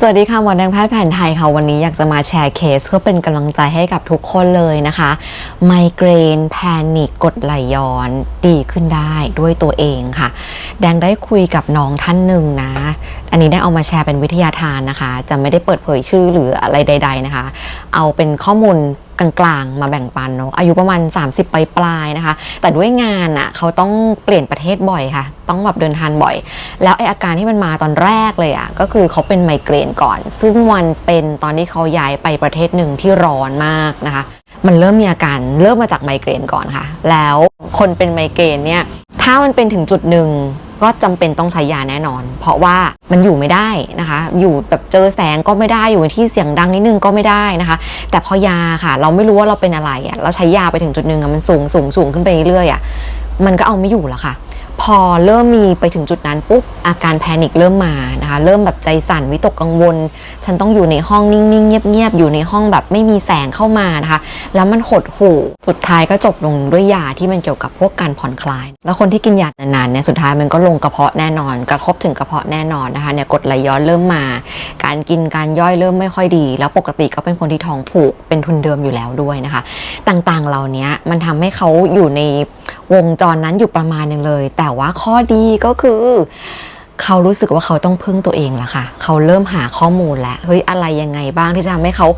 สวัสดีค่ะหมอแดงแพทย์แผนไทยค่ะ วันนี้อยากจะมาแชร์เคสเพื่อเป็นกำลังใจให้กับทุกคนเลยนะคะ ไมเกรน แพนิกกดไหลย้อนดีขึ้นได้ด้วยตัวเองค่ะ แดงได้คุยกับน้องท่านหนึ่งนะ อันนี้ได้เอามาแชร์เป็นวิทยาทานนะคะ จะไม่ได้เปิดเผยชื่อหรืออะไรใด ๆ นะคะ เอาเป็นข้อมูลกลางๆ มาแบ่งปันเนาะอายุประมาณ 30 ปลายปลายๆนะคะ แต่ด้วยงานอะ่ะเขาต้องเปลี่ยนประเทศบ่อยค่ะ ต้องแบบเดินทางบ่อย แล้วไออาการที่มันมาตอนแรกเลยอะ่ะก็คือเขาเป็นไมเกรนก่อน ซึ่งวันเป็นตอนที่เขาย้ายไปประเทศหนึ่งที่ร้อนมากนะคะ มันเริ่มมีอาการเริ่มมาจากไมเกรนก่อนค่ะ แล้วคนเป็นไมเกรนเนี่ยถ้ามันเป็นถึงจุดหนึ่ง ก็จำเป็นต้องใช้ยาแน่นอน เพราะว่ามันอยู่ไม่ได้นะคะ อยู่แบบเจอแสงก็ไม่ได้อยู่ในที่เสียงดังนิดนึงก็ไม่ได้นะคะ แต่พอยาค่ะ เราไม่รู้ว่าเราเป็นอะไรอะ่ะเราใช้ยาไปถึงจุดหนึ่งอะมันสูงสูงสูงขึ้นไปเรื่อยอะ่ะมันก็เอาไม่อยู่แล้วค่ะ พอเริ่มมีไปถึงจุดนั้นปุ๊บอาการแพนิคเริ่มมานะคะเริ่มแบบใจสั่นวิตกกังวล ฉันต้องอยู่ในห้องนิ่งๆ เงียบๆ อยู่ในห้องแบบไม่มีแสงเข้ามานะคะ แล้วมันหดหู่สุดท้ายก็จบลงด้วยยาที่มันเกี่ยวกับพวกการผ่อนคลาย แล้วคนที่กินยานานๆเนี่ยสุดท้ายมันก็ลงกระเพาะแน่นอน กระทบถึงกระเพาะแน่นอนนะคะเนี่ยกดไหลย้อนเริ่มมา การกินการย่อยเริ่มไม่ค่อยดี แล้วปกติก็เป็นคนที่ท้องผูกเป็นทุนเดิมอยู่แล้วด้วยนะคะ ต่างๆเหล่านี้มันทำให้เขาอยู่ในวงจรนั้นอยู่ประมาณหนึงเลยแต่ว่าข้อดีก็คือ เขารู้สึกว่าเขาต้องพึ่งตัวเองแล้วค่ะ เขาเริ่มหาข้อมูลแล้ว เฮ้ยอะไรยังไงบ้างที่จะทำให้เขา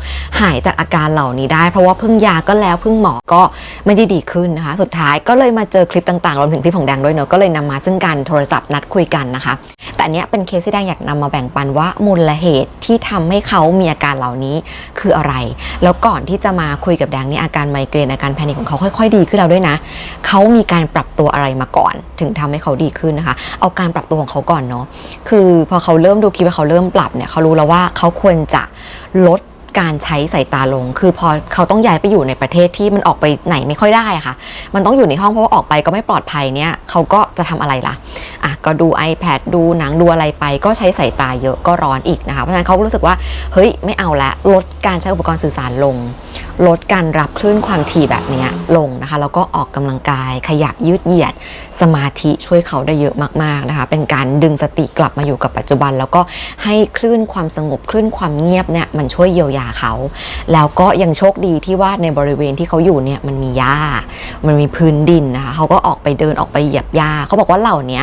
หายจากอาการเหล่านี้ได้ เพราะว่าพึ่งยาก็แล้วพึ่งหมอก็ไม่ได้ดีขึ้นนะคะ สุดท้ายก็เลยมาเจอคลิปต่างๆรวมถึงคลิปของแดงด้วยเนอะก็เลยนำมาซึ่งการโทรศัพท์นัดคุยกันนะคะ แต่เนี้ยเป็นเคสที่แดงอยากนำมาแบ่งปันว่ามูลเหตุที่ทำให้เขามีอาการเหล่านี้คืออะไร แล้วก่อนที่จะมาคุยกับแดงเนี่ยอาการไมเกรนอาการแพนิคของเขาค่อย ๆ ดีขึ้นแล้วด้วยนะเขามีการปรับตัวอะไรมาก่อน ถึงทำให้เขาดีขึ้นนะคะ เอาการปรับตัวของเขาก่อนเนาะคือพอเขาเริ่มดูคลิปเขาเริ่มปรับเนี่ยเขารู้แล้วว่าเขาควรจะลด การใช้สายตาลง คือพอเขาต้องย้ายไปอยู่ในประเทศที่มันออกไปไหนไม่ค่อยได้ค่ะ มันต้องอยู่ในห้องเพราะว่าออกไปก็ไม่ปลอดภัยเนี่ยเขาก็จะทำอะไรล่ะอะก็ดู iPad ดูหนังดูอะไรไป ก็ใช้สายตาเยอะก็ร้อนอีกนะคะเพราะฉะนั้นเขารู้สึกว่าเฮ้ยไม่เอาละลดการใช้อุปกรณ์สื่อสารลง ลดการรับคลื่นความถี่แบบเนี้ยลงนะคะแล้วก็ออกกำลังกายขยับยืดเหยียดสมาธิช่วยเขาได้เยอะมากๆนะคะ เป็นการดึงสติกลับมาอยู่กับปัจจุบัน แล้วก็ให้คลื่นความสงบคลื่นความเงียบเนี่ยมันช่วยเยียวยาเขาแล้วก็ยังโชคดีที่ว่าในบริเวณที่เขาอยู่เนี่ยมันมีหญ้า มันมีพื้นดินนะคะเขาก็ออกไปเดินออกไปเหยียบหญ้าเขาบอกว่าเหล่านี้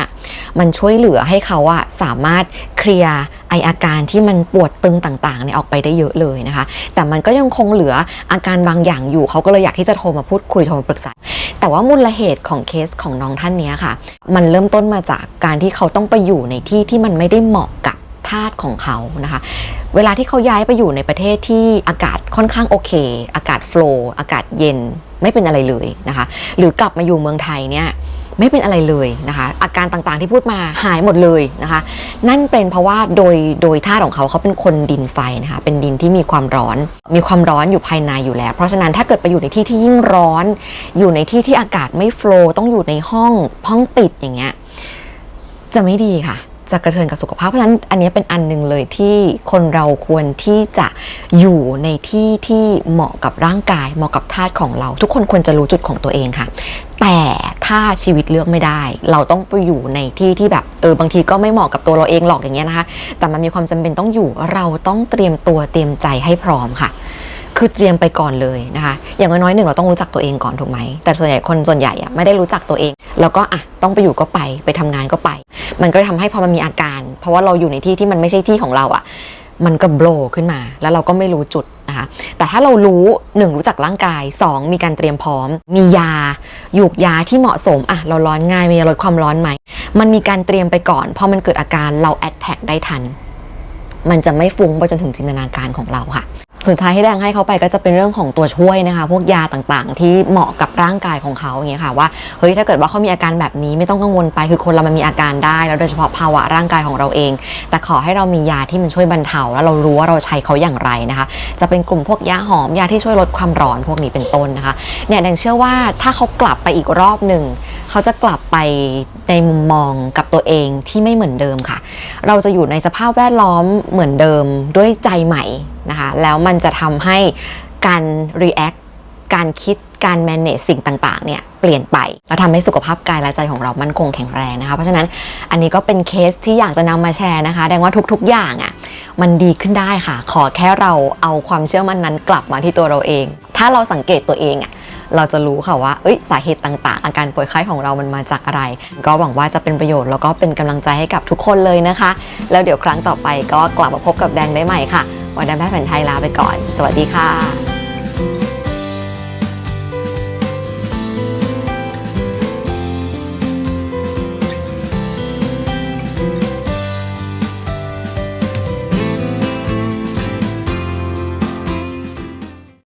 มันช่วยเหลือให้เขาอะสามารถเคลียร์ไออาการที่มันปวดตึงต่างๆเนี่ยออกไปได้เยอะเลยนะคะ แต่มันก็ยังคงเหลืออาการบางอย่างอยู่เขาก็เลยอยากที่จะโทรมาพูดคุยโทรมาปรึกษาแต่ว่ามูลเหตุของเคสของน้องท่านนี้ค่ะ มันเริ่มต้นมาจากการที่เขาต้องไปอยู่ในที่ที่มันไม่ได้เหมาะกับ ธาตุของเขานะคะ เวลาที่เขาย้ายไปอยู่ในประเทศที่อากาศค่อนข้างโอเค อากาศโฟลว์อากาศเย็นไม่เป็นอะไรเลยนะคะ หรือกลับมาอยู่เมืองไทยเนี่ยไม่เป็นอะไรเลยนะคะ อาการต่างๆที่พูดมาหายหมดเลยนะคะ นั่นเป็นเพราะว่าโดยโดยธาตุของเขาเขาเป็นคนดินไฟนะคะ เป็นดินที่มีความร้อน มีความร้อนอยู่ภายในอยู่แล้ว เพราะฉะนั้นถ้าเกิดไปอยู่ในที่ที่ยิ่งร้อน อยู่ในที่ที่อากาศไม่โฟล์ต้องอยู่ในห้องห้องปิดอย่างเงี้ยจะไม่ดีค่ะ จะกระเทือนกับสุขภาพเพราะฉะนั้นอันนี้เป็นอันหนึ่งเลยที่คนเราควรที่จะอยู่ในที่ที่เหมาะกับร่างกาย เหมาะกับธาตุของเรา ทุกคนควรจะรู้จุดของตัวเองค่ะ แต่ถ้าชีวิตเลือกไม่ได้ เราต้องไปอยู่ในที่ที่แบบเออบางทีก็ไม่เหมาะกับตัวเราเองหรอกอย่างเงี้ยนะคะ แต่มันมีความจำเป็นต้องอยู่เราต้องเตรียมตัวเตรียมใจให้พร้อมค่ะ คือเตรียมไปก่อนเลยนะคะอย่างน้อยๆหนึ่งเราต้องรู้จักตัวเองก่อนถูกไหมแต่ส่วนใหญ่คนส่วนใหญ่อะไม่ได้รู้จักตัวเอง แล้วก็อะต้องไปอยู่ก็ไปไปทำงานก็ไป มันก็ทำให้พอมันมีอาการ เพราะว่าเราอยู่ในที่ที่มันไม่ใช่ที่ของเราอะมันก็โบลขึ้นมา แล้วเราก็ไม่รู้จุดนะคะ แต่ถ้าเรารู้หนึ่งรู้จักร่างกายสองมีการเตรียมพร้อม มียาหยูกยาที่เหมาะสมอะเราร้อนง่ายมียาลดความร้อนไหม มันมีการเตรียมไปก่อน พอมันเกิดอาการเราแอดแท็กได้ทัน มันจะไม่ฟุ้งไปจนถึงจินตนาการของเราค่ะ สุดท้ายที่แดงให้เขาไปก็จะเป็นเรื่องของตัวช่วยนะคะ พวกยาต่างๆ ที่เหมาะกับร่างกายของเขาอย่างเงี้ยค่ะว่าเฮ้ยถ้าเกิดว่าเขามีอาการแบบนี้ไม่ต้องกังวลไปคือคนเรามันมีอาการได้ แล้วโดยเฉพาะภาวะร่างกายของเราเอง แต่ขอให้เรามียาที่มันช่วยบรรเทาแล้วเรารู้ว่าเราใช้เขาอย่างไรนะคะ จะเป็นกลุ่มพวกยาหอมยาที่ช่วยลดความร้อนพวกนี้เป็นต้นนะคะเนี่ยแดงเชื่อว่าถ้าเขากลับไปอีกรอบหนึ่งเขาจะกลับไปในมุมมองกับตัวเองที่ไม่เหมือนเดิมค่ะ เราจะอยู่ในสภาพแวดล้อมเหมือนเดิมด้วยใจใหม่ นะคะ แล้วมันจะทำให้การ react การคิดการ manage สิ่งต่างๆ เนี่ยเปลี่ยนไป แล้วทำให้สุขภาพกายและใจของเรามั่นคงแข็งแรงนะคะ เพราะฉะนั้นอันนี้ก็เป็นเคสที่อยากจะนำมาแชร์นะคะแดงว่าทุกๆ อย่างอะ่ะมันดีขึ้นได้ค่ะ ขอแค่เราเอาความเชื่อมั่นนั้นกลับมาที่ตัวเราเอง ถ้าเราสังเกตตัวเองอะ่ะเราจะรู้ค่ะว่าเอ้ยสาเหตุต่างๆ อาการป่วยไข้ของเรามันมาจากอะไร ก็หวังว่าจะเป็นประโยชน์แล้วก็เป็นกำลังใจให้กับทุกคนเลยนะคะ แล้วเดี๋ยวครั้งต่อไปก็กลับมาพบกับแดงได้ใหม่ค่ะ วันนี้แพทย์แผนไทยลาไปก่อน สวัสดีค่ะ